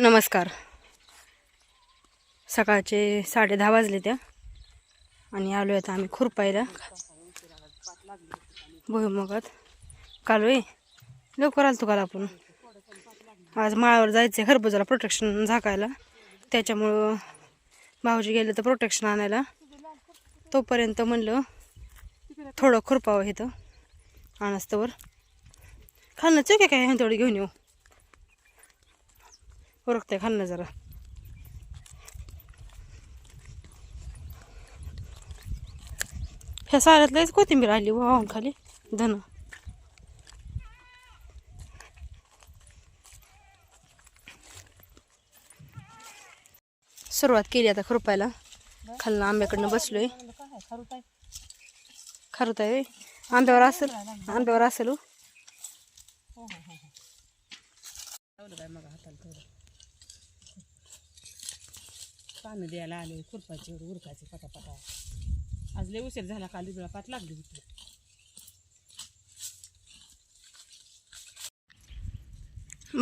नमस्कार. सकाळचे साडे दहा वाजले त्या आणि आलो आता आम्ही खुरपायला. भुईमुगात काल आहे लवकर आलतो काल आपण. आज माळावर जायचं आहे खरबुजाला प्रोटेक्शन झाकायला. त्याच्यामुळं भाऊजी गेले तर प्रोटेक्शन आणायला. तोपर्यंत म्हणलं थोडं खुरपावं इथं. आणस्तवर. खालनं चुके काय ह्या घेऊन येऊ? ओरखते खाल्लं जरा. ह्या साऱ्यातलाच कोथिंबीर आली वाहून खाली धन. सुरुवात केली आता खरुपायला. खालनं आंब्याकडनं बसलोय. खरत आहे आंब्यावर असेल आंब्यावर असेल हो. पानं द्यायला आले खुरपाचे उरकाचे पटापटा. आज लय उशीर झाला काल बिळा पाठ लागली होती.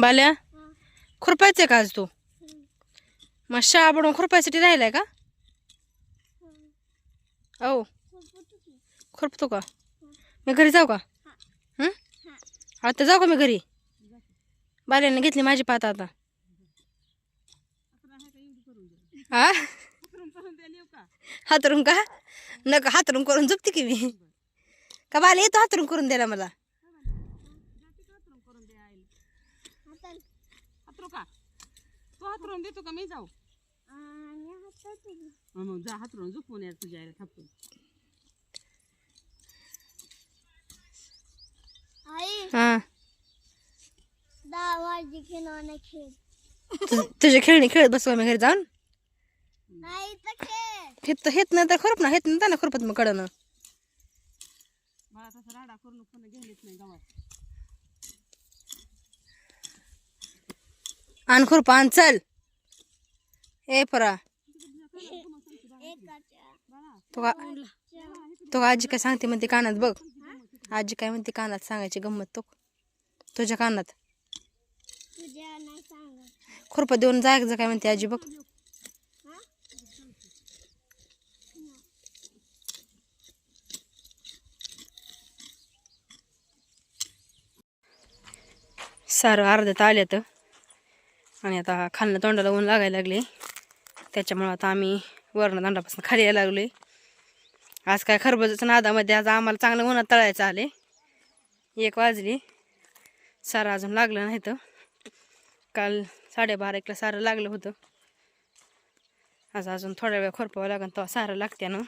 बाल्या खुरपायचंय का आज तू? मग शाळा बनवून खुरपायसाठी राहिलाय का? औ. खुरपतो का? मी घरी जाऊ का? आता जाऊ का मी घरी? बाल्याने घेतली माझी पात आता. हा हातरून का? नका हातरून करून झोपते की मी? का बाल्या येतो हातरून करून द्यायला मला? हातरू का तू हातरून देतो का मी जाऊ हा, मग जा हातरून झोपून या तुझ्या आईला हा तुझी खेळणी खेळत बसू आम्ही घरी जाऊन? हेत हेत ना तर खुरप ना हेत ना त्यांना खुरपत मग कडनं. मला तसं राडा करून पण गेलीच नाही गावात. आण खुरपा आण चल. ए परा. तो का तो आजी काय सांगते म्हणते कानात बघ. आजी काय म्हणते कानात सांगायची गंमत तो. तुझ्या कानात. खुरपा देऊन जायचं काय म्हणते आजी बघ. सारं अर्ध्यात आले तर आणि आता खालनं तोंडाला ऊन लागायला लागले त्याच्यामुळं आता आम्ही वरण तोंडापासून खाली यायला लागले आज काय खरबजाचं नादामध्ये आज आम्हाला चांगलं उन्हात तळायचं आले एक वाजली. सारं अजून लागलं नाही तर. काल साडेबारा एकला सारं लागलं होतं. आज अजून थोड्या वेळ खोरपावं लागेल तेव्हा सारं लागते ना.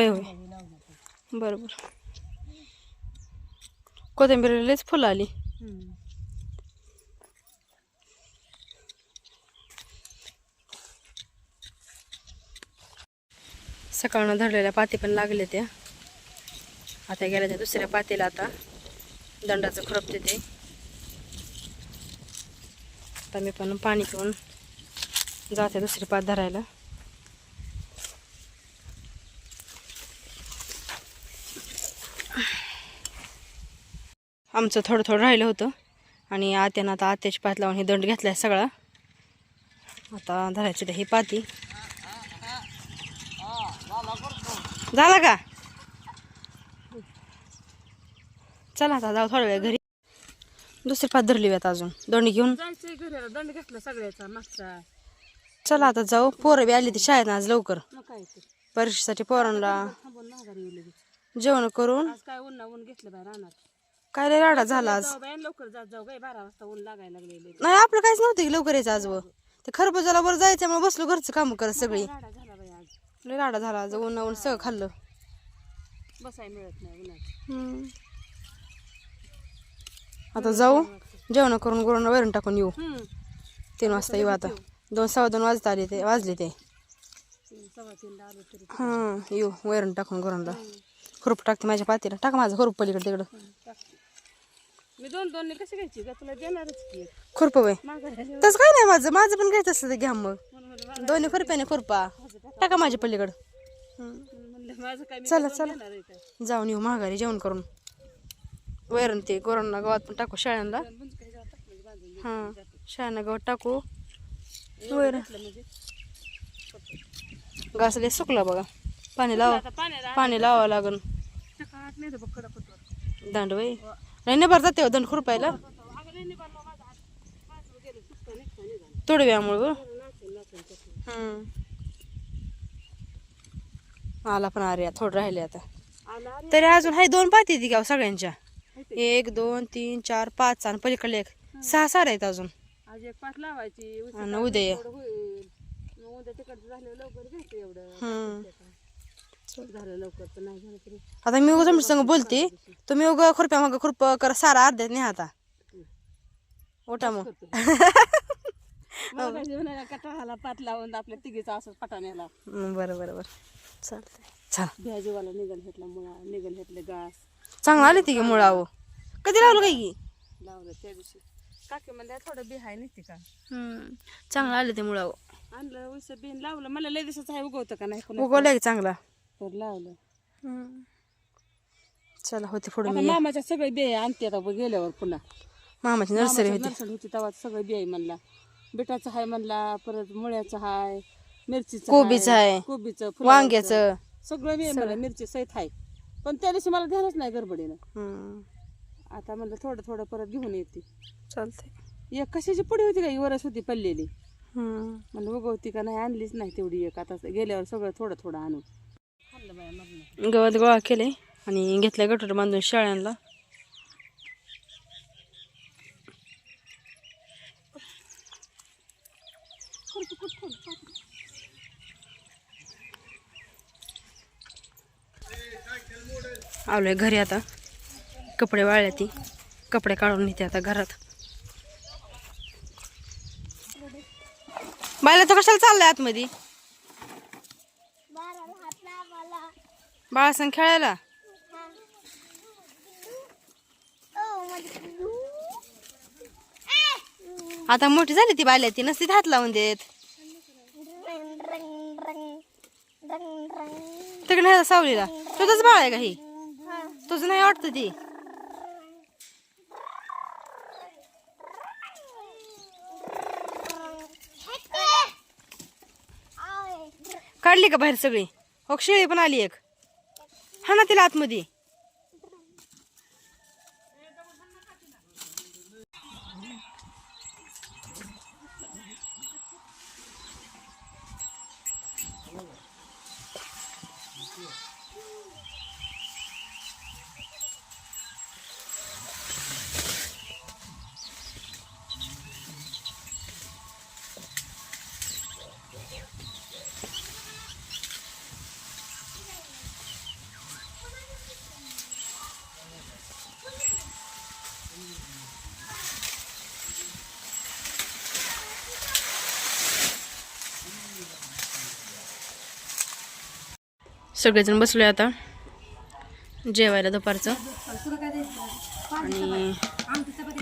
होय होय. बरोबर. कोथिंबीरलाच फुलं आली. सकाळनं धरलेल्या पाती पण लागले त्या. आता गेल्या त्या दुसऱ्या पातीला आता दंडाचं खरपते ते. आता मी पण पाणी पिऊन जाते दुसरी पात धरायला. आमचं थोडं थोडं राहिलं होतं. आणि आत्यानं आता आत्याची पात लावून हे दंड घेतलाय सगळा. आता धरायची तर ही पाती? झाला का? चला आता जाऊ थोड्या वेळ घरी. दुसरी पात धरली आता अजून. दंड घेऊन. दंड घेतला सगळ्याचा मागचा. चला आता जाऊ. पोरं बी आली ती शाळेत आज लवकर. परीक्षेसाठी पोरांना जेवण करून. काय घेतलं बाय रानात. काय लय राडा झाला आज? जाऊ लवकर जात जाऊ गाय बारा वाजता ऊन लागायला लागलेले नाही आपलं काहीच नव्हतं की लवकर यायचं आज व. ते खरबुजाला बरं जायच्यामुळे बसलो घरचं काम करत सगळी. राडा झाला बाई आज. लय राडा झाला आज ऊन ऊन सगळं खाल्लं. बसाय मिळत नाही उन्हात. हम्म. आता जाऊ जेवण करून गुरांना वैरण टाकून येऊ. हम्म. तीन वाजता येऊ आता. दोन सव्वा दोन वाजता आले ते वाजले ते. तीन सव्वा तीनला आलो तरी हां येऊ वैरण टाकून गुरांना. खुरप टाकते माझ्या पातीला टाक माझं खुरप पलीकडे तिकडं. मी दोन दोन कशी घ्यायची? का तुला देणारच की खुरप वय माघारी तसं काय नाही माझं. माझं पण घ्यायचं असतं ते घ्या मग. दोन्ही खुरप्याने खुरपा. टाका माझ्या पलीकडं. हम्म. म्हणलं माझं काय मी चला चला. देणार आहे काय जाऊन येऊ महागारी जेवण करून. वैरण ते गोरांना गावात पण टाकू शाळांना म्हणजे बांधून दे. हां शाळांना गावात टाकू. वैरण. घातलं म्हणजे? घास लय सुकला बघा. पाणी लावा. आता पाण्याला पाणी लावावं लागन. काढ नाही तर बघ कडक होतो दांड वय नाही बरं जाते दंड खुरपायला अगं नाही निभारला माझा हात माझं गेलं सुटतं निघतं निघालं थोडं वेळामुळं हम्म. आला पण अरे थोडं राहिले आता. तरी अजून हाय दोन पाती ती गाव सगळ्यांच्या. एक दोन तीन चार पाच आणि पलीकडले एक. सहा सारे आहेत अजून. आज एक पाच लावायची. उद्या उद्या तिकडचं झालं लवकर एवढं. आता मी उगा तुमच्या संग बोलते तुम्ही उगा खुरप्या मग खुरप कर सारा अर्ध्यात नाही आता. ओटा मग. जेवणाला कटाळाला पात लावून आपल्या तिघीचा असं पटाण्याला हम्म, बरं बरं बरं. चालतंय. चला. भ्याजीवाला निघल घेतला मुळा निघल घेतले घास. चांगलं आले ती की मुळावं कधी लावलं काय की? लावलं त्या दिवशी. काकी म्हणजे थोडं बी हाय नाही का चांगलं आले ते मुळावं आणलं उस बिन लावलं. मला लय दिवसाचं आहे उगवतं का नाही? उगवलं की चांगला. तर लावलं. हम्म. चला होते फोडून आता मामाच्या सगळे बिये आणते आता गेल्यावर पुन्हा. मामाची नर्सरी होती. नर्सरी होती तेव्हा सगळं बिये म्हणला. बिटाचं हाय म्हणला परत मुळ्याचं हाय मिरचीचं कोबीचं आहे कोबीचं. वांग्याचं. सगळं बिये म्हणलं मिरची सहित हाय. पण त्या दिवशी मला ध्यानच नाही गडबडीनं. हम्म, आता म्हणलं थोडं थोडं परत घेऊन येते. चालतंय. एक कशाची पुडी होती का? वरस होती पडलेली. हम्म. म्हणलं उगवती का नाही आणलीच नाही तेवढी एक. आता गेल्यावर सगळं थोडं थोडं आणू गवत गोळा केले आणि घेतल्या गटर बांधून शाळ्यांना. आलोय घरी आता. कपडे वाळल्या ती. कपडे काढून नेते आता घरात. बायला तो कशाला चाललाय आतमध्ये? बाळासन खेळायला? आता मोठी झाली ती बाल्या ती नसती हात लावून देत. तिकडे नाही सावलीला. तुझंच बाळ आहे का ही? तुझं नाही वाटतं ती? काढली का बाहेर सगळी? हो शेळी पण आली एक. हा ना तिला आतमध्ये. सगळेजण बसलोय आता. जेवायला दुपारचं. आणि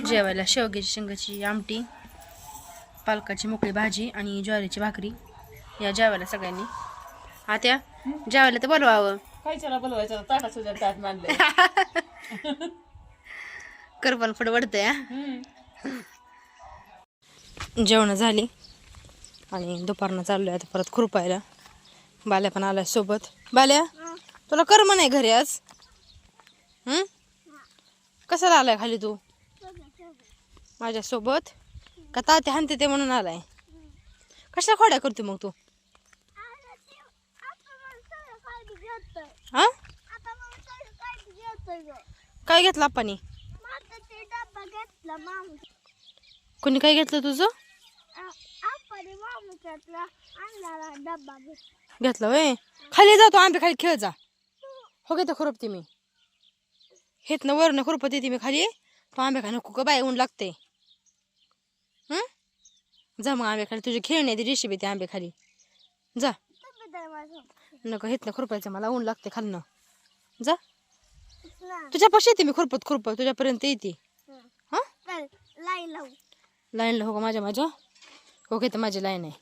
जेवायला शेवग्याची शेंगाची आमटी पालकाची मोकळी भाजी आणि ज्वारीची भाकरी. या जेवायला सगळ्यांनी. आत्या जेवायला तर बोलवावं. खायच्याला बोलवायचं ताटा सुद्धा ताट करपण जेवण झाली. आणि दुपारनं चाललोय आता परत खुरपायला. बाल्या पण आलाय सोबत. बाल्या तुला कर्म नाही घरी आज? हं? कशाला आलाय खाली तू? माझ्यासोबत? का ताते हानते ते म्हणून आलाय? कशा खोड्या करते मग तू? हा. काय घेतलं मामू कोणी काय घेतलं तुझं? घेतला वय खाली जातो आंबे खाली खेळ जा. हो घेतो खुरपते मी. हेत ना वरनं खुरपत येते मी खाली. तो आंबे खा नको का बाय ऊन लागते. हं? जा मग आंबे खाली तुझी खेळण्याची रेसिपी ते आंबे खाली. जा. नको हेत ना खुरपायचं मला ऊन लागते खालनं. जा. तुझ्यापाशी येते मी खुरपत खुरपत तुझ्यापर्यंत येते. हा. चल लाई लावू. लाईनला हो का माझ्या माझ्या. हो की तर माझी लाईन आहे.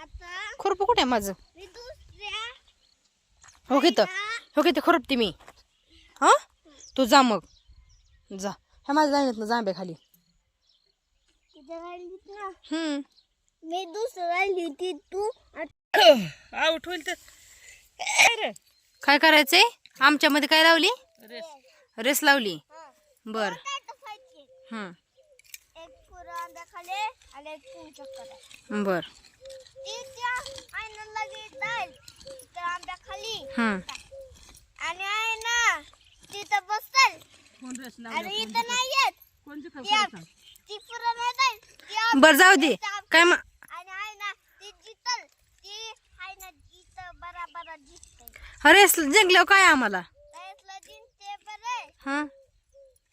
आता खुरप कुठे आहे माझं? मी दुसऱ्या हो की तर हो की ते खुरपते मी. हा? तू जा मग. जा. ह्या माझ्या लाईनीत ना जांबे खाली. हम्म. मी दुसरं तू आउट होईल तर काय रे? काय करायचंय? आमच्यामध्ये काय लावली? रेस. रेस लावली. बर. हम्म. पुरं आंब्या खाली आणि एक तीन चक्कर आहे. बर. ती त्या आयनाला जाईल त्या आंब्या खाली हम्म आणि आहे ना तिथं बसल. कोण रेस आणि इथं नाही येत. कोणची ती ती आप- बर जाऊ दे. काय मा आणि आहे ना ती जितल. आहे रेस जिंकल्यावर काय आम्हाला? त्यातलं जिंकते बरं. हा.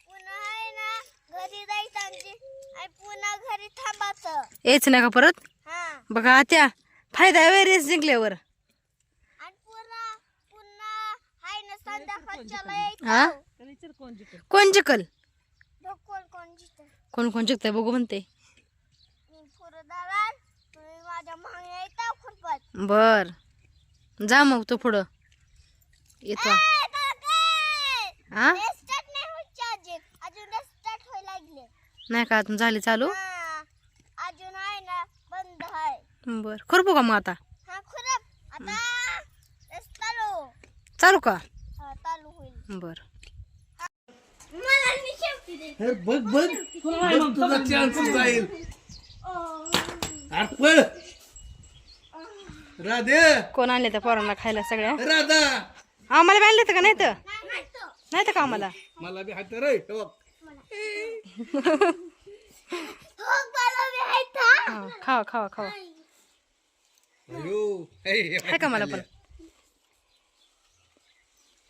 पुन्हा आहे ना घरी जायचं आमची. आणि पुन्हा थांबायचं. यायचं नाही का परत. हा. बघा त्या फायदा आहे रेस जिंकल्यावर. आणि पुन्हा पुन्हा आहे ना संध्याकाळच्याला हा? यायचं विचार कोण जिंकल? कोण जिंकल? बघ कोण कोण जिंकतं कोण कोण जिंकतंय बघू म्हणते. मी पुरदारात तुम्ही माझ्या मागे येता खुरपत बर. जा मग तू पुढं. येतो हा रेस्टार्ट नाही होत चार्जिंग अजून रेस्टार्ट व्हायला लागले. नाही का अजून झाली चालू हा अजून आहे ना बंद आहे बर. खुरपू का मग आता. हा चालू चालू का? हा चालू होईल. बर. मला मी शेवटी दे हे बघ बघ. बघ तुझा चान्स जाईल. अरे पळ. राधे. कोण आणले त्या पोरांना खायला सगळ्या? राधा. आम्हाला बी आणले का? नाही तर. नाही तो. नाही तर का आम्हाला? मला बी हात रे हे हो मला आहे. हा खावा खावा खावा. आहे का मला पण?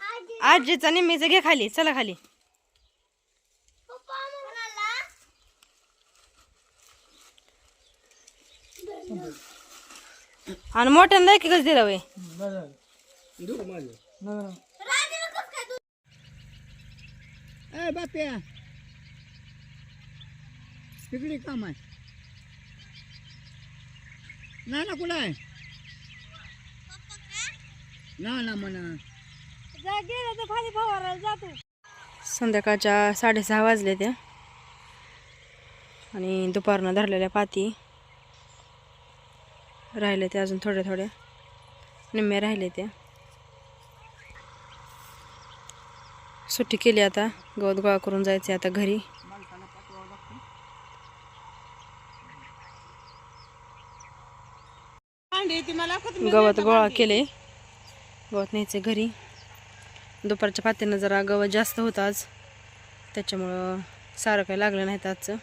आजी, आजीचा निम्मीचं घे खाली चला खाली. आणि मोठ्यांना एक एकच दिलं वय कसं बाप्या. तिकडे काम आहे. ना ना कुठं आहे? ना ना म्हणा. जा गेलं तर खाली फवारायला जातो संध्याकाळच्या साडेसहा वाजले त्या आणि दुपारनं धरलेल्या पाती राहिले त्या अजून थोड्या थोड्या. निम्म्या राहिले त्या सुट्टी केली आता. गवत गोळा करून जायचे आता घरी. ती मला गवत गोळा केले. गवत न्यायचे घरी. दुपारच्या पात्यानं जरा गवत जास्त होतं आज. त्याच्यामुळं सारं काही लागलं नाही आजचं.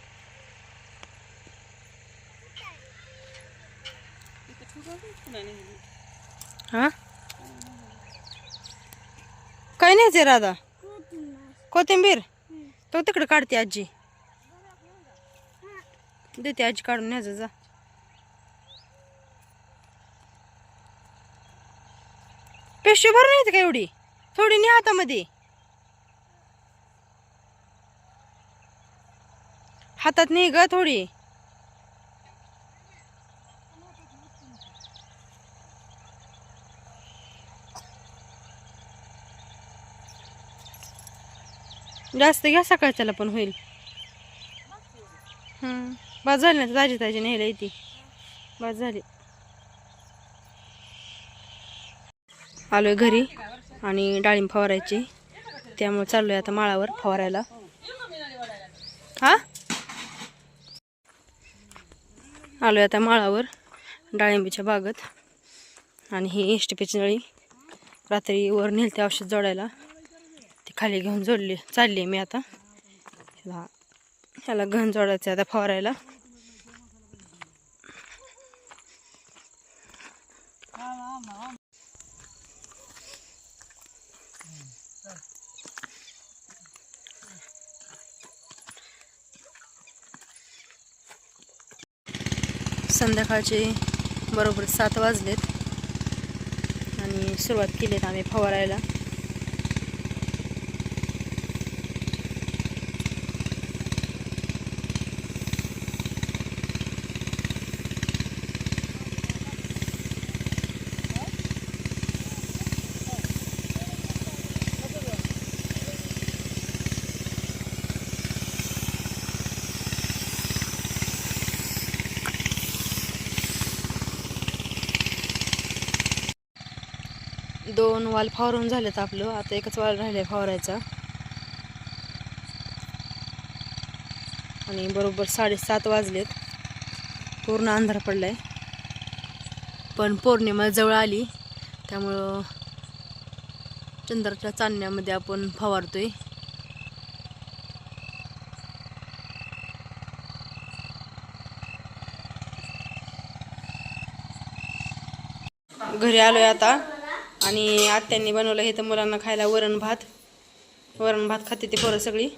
हा? काय न्यायचे राधा? कोथिंबीर? तो तिकडे काढते आजी. देते आजी काढून न्यायचं जा. पिशवी भर नाहीत का एवढी? थोडी नि हातामध्ये. हातात नाही ग थोडी. जास्त घ्या सकाळच्याला पण होईल. हम्म. बस झाली ना ताजी ताजी न्यायला येते. बस झाली. आलो आहे घरी आणि डाळिंब फवारायची. त्यामुळे चाललोय आता माळावर फवारायला. हा? आहे आता माळावर डाळिंबीच्या बागत. आणि ही एस नळी रात्री वर नेलते औषध जोडायला. ती खाली घेऊन जोडली चालली मी आता. ह्याला ह्याला घन जोडायचं आहे आता फवारायला. संध्याकाळचे बरोबर सात वाजलेत. आणि सुरुवात केली आहेत आम्ही फवारायला. दोन वाल फवारून झालेत आपलं. आता एकच वाल राहिले फवारायचा. आणि बरोबर साडेसात वाजलेत. पूर्ण अंधार पडलाय. पण पौर्णिमा जवळ आली. त्यामुळं चंद्राच्या चांदण्यामध्ये आपण फवारतोय. घरी आलोय आता. आणि आत्यांनी बनवलं हे तर मुलांना खायला वरण भात. वरण भात खाते ते पोरं सगळी.